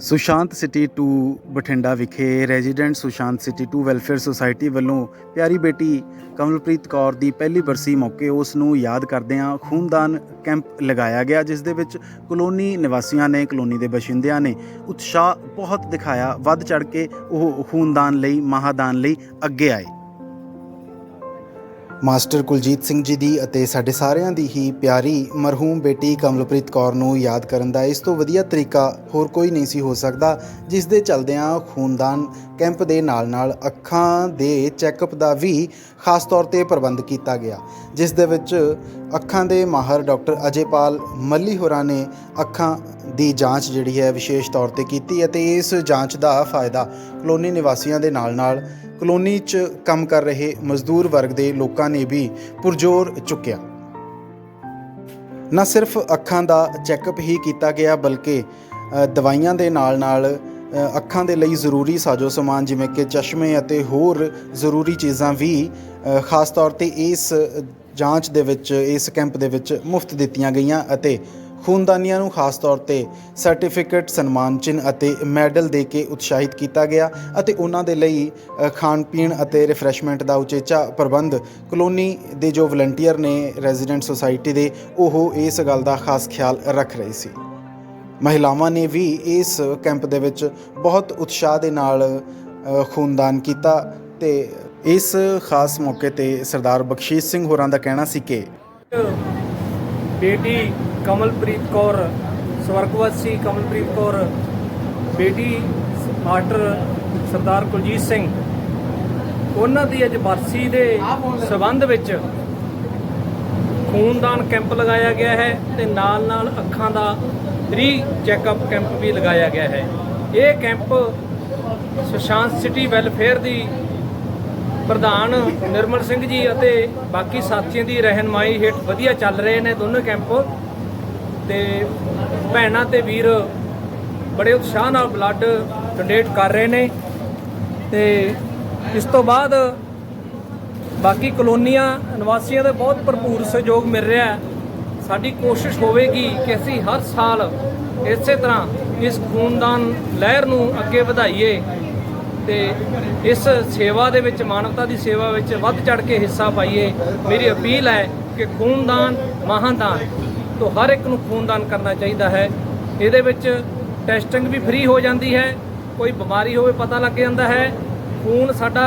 Sushant city 2 Bathinda ਵਿਖੇ resident Sushant city 2 welfare society ਵੱਲੋਂ ਪਿਆਰੀ ਬੇਟੀ ਕਮਲਪ੍ਰੀਤ ਕੌਰ ਦੀ ਪਹਿਲੀ ਬਰਸੀ ਮੌਕੇ ਉਸ ਨੂੰ ਯਾਦ ਕਰਦਿਆਂ ਖੂਨਦਾਨ ਕੈਂਪ ਲਗਾਇਆ ਗਿਆ, ਜਿਸ ਦੇ ਵਿੱਚ ਕਲੋਨੀ ਨਿਵਾਸੀਆਂ ਨੇ ਕਲੋਨੀ ਦੇ ਬਸ਼ਿੰਦਿਆਂ ਨੇ ਉਤਸ਼ਾਹ ਬਹੁਤ ਦਿਖਾਇਆ। ਵੱਧ ਚੜ ਕੇ ਉਹ ਖੂਨਦਾਨ ਲਈ, ਮਹਾਦਾਨ ਲਈ ਅੱਗੇ ਆਏ। ਮਾਸਟਰ ਕੁਲਜੀਤ ਸਿੰਘ ਜੀ ਦੀ ਅਤੇ ਸਾਡੇ ਸਾਰਿਆਂ ਦੀ ਹੀ ਪਿਆਰੀ, ਮਰਹੂਮ ਬੇਟੀ ਕਮਲਪ੍ਰੀਤ ਕੌਰ ਨੂੰ ਯਾਦ ਕਰਨ ਦਾ ਇਸ ਤੋਂ ਵਧੀਆ ਤਰੀਕਾ ਹੋਰ ਕੋਈ ਨਹੀਂ ਸੀ ਹੋ ਸਕਦਾ, ਜਿਸ ਦੇ ਚਲਦਿਆਂ ਖੂਨਦਾਨ ਕੈਂਪ ਦੇ ਨਾਲ-ਨਾਲ ਅੱਖਾਂ ਦੇ ਚੈੱਕਅਪ ਦਾ ਵੀ ਖਾਸ ਤੌਰ ਤੇ ਪ੍ਰਬੰਧ ਕੀਤਾ ਗਿਆ, ਜਿਸ ਦੇ ਵਿੱਚ ਅੱਖਾਂ ਦੇ ਮਾਹਰ ਡਾਕਟਰ ਅਜੇਪਾਲ ਮੱਲੀ ਹੋਰਾਂ ਨੇ ਅੱਖਾਂ ਦੀ ਜਾਂਚ ਜਿਹੜੀ ਹੈ ਵਿਸ਼ੇਸ਼ ਤੌਰ ਤੇ ਕੀਤੀ ਅਤੇ ਇਸ ਜਾਂਚ ਦਾ ਫਾਇਦਾ ਕਲੋਨੀ ਨਿਵਾਸੀਆਂ ਦੇ ਨਾਲ-ਨਾਲ ਕਲੋਨੀ 'ਚ ਕੰਮ ਕਰ ਰਹੇ ਮਜ਼ਦੂਰ ਵਰਗ ਦੇ ਲੋਕਾਂ ਨੇ ਵੀ ਪੁਰਜੋਰ ਚੁੱਕਿਆ। ਨਾ ਸਿਰਫ ਅੱਖਾਂ ਦਾ ਚੈੱਕਅਪ ਹੀ ਕੀਤਾ ਗਿਆ, ਬਲਕਿ ਦਵਾਈਆਂ ਦੇ ਨਾਲ-ਨਾਲ ਅੱਖਾਂ ਦੇ ਲਈ ਜ਼ਰੂਰੀ ਸਾਜ਼ੋ ਸਮਾਨ ਜਿਵੇਂ ਕਿ ਚਸ਼ਮੇ ਅਤੇ ਹੋਰ ਜ਼ਰੂਰੀ ਚੀਜ਼ਾਂ ਵੀ ਖਾਸ ਤੌਰ ਤੇ ਇਸ ਜਾਂਚ ਦੇ ਵਿੱਚ, ਇਸ ਕੈਂਪ ਦੇ ਵਿੱਚ ਮੁਫਤ ਦਿੱਤੀਆਂ ਗਈਆਂ ਅਤੇ ਖੂਨਦਾਨੀਆਂ ਨੂੰ ਖਾਸ ਤੌਰ ਤੇ ਸਰਟੀਫਿਕੇਟ, ਸਨਮਾਨ ਚਿੰਨ੍ਹ ਅਤੇ ਮੈਡਲ ਦੇ ਕੇ ਉਤਸ਼ਾਹਿਤ ਕੀਤਾ ਗਿਆ ਅਤੇ ਉਹਨਾਂ ਦੇ ਲਈ ਖਾਣ ਪੀਣ ਅਤੇ ਰਿਫਰੈਸ਼ਮੈਂਟ ਦਾ ਉਚੇਚਾ ਪ੍ਰਬੰਧ ਕਲੋਨੀ ਦੇ ਜੋ ਵਲੰਟੀਅਰ ਨੇ ਰੈਜ਼ੀਡੈਂਟ ਸੁਸਾਇਟੀ ਦੇ, ਉਹ ਇਸ ਗੱਲ ਦਾ ਖਾਸ ਖਿਆਲ ਰੱਖ ਰਹੇ ਸੀ। ਮਹਿਲਾਵਾਂ ਨੇ ਵੀ ਇਸ ਕੈਂਪ ਦੇ ਵਿੱਚ ਬਹੁਤ ਉਤਸ਼ਾਹ ਦੇ ਨਾਲ ਖੂਨਦਾਨ ਕੀਤਾ ਤੇ ਇਸ ਖਾਸ ਮੌਕੇ ਤੇ ਸਰਦਾਰ ਬਖਸ਼ੀਸ਼ ਸਿੰਘ ਹੋਰਾਂ ਦਾ ਕਹਿਣਾ ਸੀ ਕਿ ਬੇਟੀ ਕਮਲਪ੍ਰੀਤ ਕੌਰ, ਸਵਰਗਵਾਸੀ ਕਮਲਪ੍ਰੀਤ ਕੌਰ, ਬੇਟੀ ਮਾਸਟਰ ਸਰਦਾਰ ਕੁਲਜੀਤ ਸਿੰਘ। ਉਹਨਾਂ ਦੀ ਅੱਜ ਬਰਸੀ ਦੇ ਸਬੰਧ ਵਿੱਚ ਖੂਨਦਾਨ ਕੈਂਪ ਲਗਾਇਆ ਗਿਆ ਹੈ ਤੇ ਨਾਲ ਨਾਲ ਅੱਖਾਂ ਦਾ ਫ੍ਰੀ ਚੈੱਕਅਪ ਕੈਂਪ ਵੀ ਲਗਾਇਆ ਗਿਆ ਹੈ। ਇਹ ਕੈਂਪ ਸੁਸ਼ਾਂਤ ਸਿਟੀ ਵੈਲਫੇਅਰ ਦੀ ਪ੍ਰਧਾਨ ਨਿਰਮਲ ਸਿੰਘ ਜੀ ਅਤੇ ਬਾਕੀ ਸਾਥੀਆਂ ਦੀ ਰਹਿਨਮਾਈ ਹੇਠ ਵਧੀਆ ਚੱਲ ਰਹੇ ਨੇ ਦੋਨੋਂ ਕੈਂਪ। ਤੇ ਭੈਣਾਂ ਤੇ ਵੀਰ ਬੜੇ ਉਤਸ਼ਾਹ ਨਾਲ ਬਲੱਡ ਡੋਨੇਟ ਕਰ ਰਹੇ ਨੇ ਤੇ ਇਸ ਤੋਂ ਬਾਅਦ ਬਾਕੀ ਕਲੋਨੀਆਂ, ਨਿਵਾਸੀਆਂ ਦਾ ਬਹੁਤ ਭਰਪੂਰ ਸਹਿਯੋਗ ਮਿਲ ਰਿਹਾ ਹੈ। ਸਾਡੀ ਕੋਸ਼ਿਸ਼ ਹੋਵੇਗੀ ਕਿ ਅਸੀਂ ਹਰ ਸਾਲ ਇਸੇ ਤਰ੍ਹਾਂ ਇਸ ਖੂਨਦਾਨ ਲਹਿਰ ਨੂੰ ਅੱਗੇ ਵਧਾਈਏ ਤੇ ਇਸ ਸੇਵਾ ਦੇ ਵਿੱਚ, ਮਾਨਵਤਾ ਦੀ ਸੇਵਾ ਵਿੱਚ ਵੱਧ ਚੜ ਕੇ ਹਿੱਸਾ ਪਾਈਏ। ਮੇਰੀ ਅਪੀਲ ਹੈ ਕਿ ਖੂਨਦਾਨ, ਮਹਾਦਾਨ ਤੋਂ ਹਰ ਇੱਕ ਨੂੰ ਖੂਨਦਾਨ ਕਰਨਾ ਚਾਹੀਦਾ ਹੈ। ਇਹਦੇ ਵਿੱਚ ਟੈਸਟਿੰਗ ਵੀ ਫ੍ਰੀ ਹੋ ਜਾਂਦੀ ਹੈ। ਕੋਈ ਬਿਮਾਰੀ ਹੋਵੇ ਪਤਾ ਲੱਗ ਜਾਂਦਾ ਹੈ। ਖੂਨ ਸਾਡਾ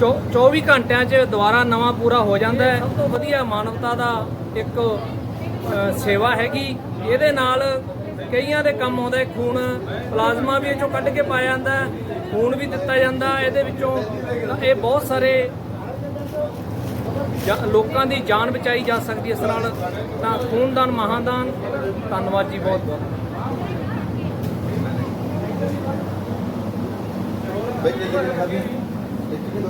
ਚੌ- 24 ਘੰਟਿਆਂ 'ਚ ਦੁਬਾਰਾ ਨਵਾਂ ਪੂਰਾ ਹੋ ਜਾਂਦਾ ਹੈ। ਸਭ ਤੋਂ ਵਧੀਆ ਮਾਨਵਤਾ ਦਾ ਇੱਕ ਸੇਵਾ ਹੈਗੀ। ਇਹਦੇ ਨਾਲ ਕਈਆਂ ਦੇ ਕੰਮ ਆਉਂਦਾ ਹੈ। ਖੂਨ ਪਲਾਜ਼ਮਾ ਵੀ ਇਹ ਚੋਂ ਕੱਢ ਕੇ ਪਾਇਆ ਜਾਂਦਾ ਖੂਨ ਵੀ ਦਿੱਤਾ ਜਾਂਦਾ ਇਹਦੇ ਵਿੱਚੋਂ ਇਹ ਬਹੁਤ ਸਾਰੇ ਜਾਂ- ਲੋਕਾਂ ਦੀ ਜਾਨ ਬਚਾਈ ਜਾ ਸਕਦੀ ਇਸ ਨਾਲ, ਤਾਂ ਖੂਨਦਾਨ, ਮਹਾਦਾਨ, ਧੰਨਵਾਦ ਜੀ ਬਹੁਤ ਬਹੁਤ। ਬਈ ਜੇ ਖਾਦੀ ਇੱਕ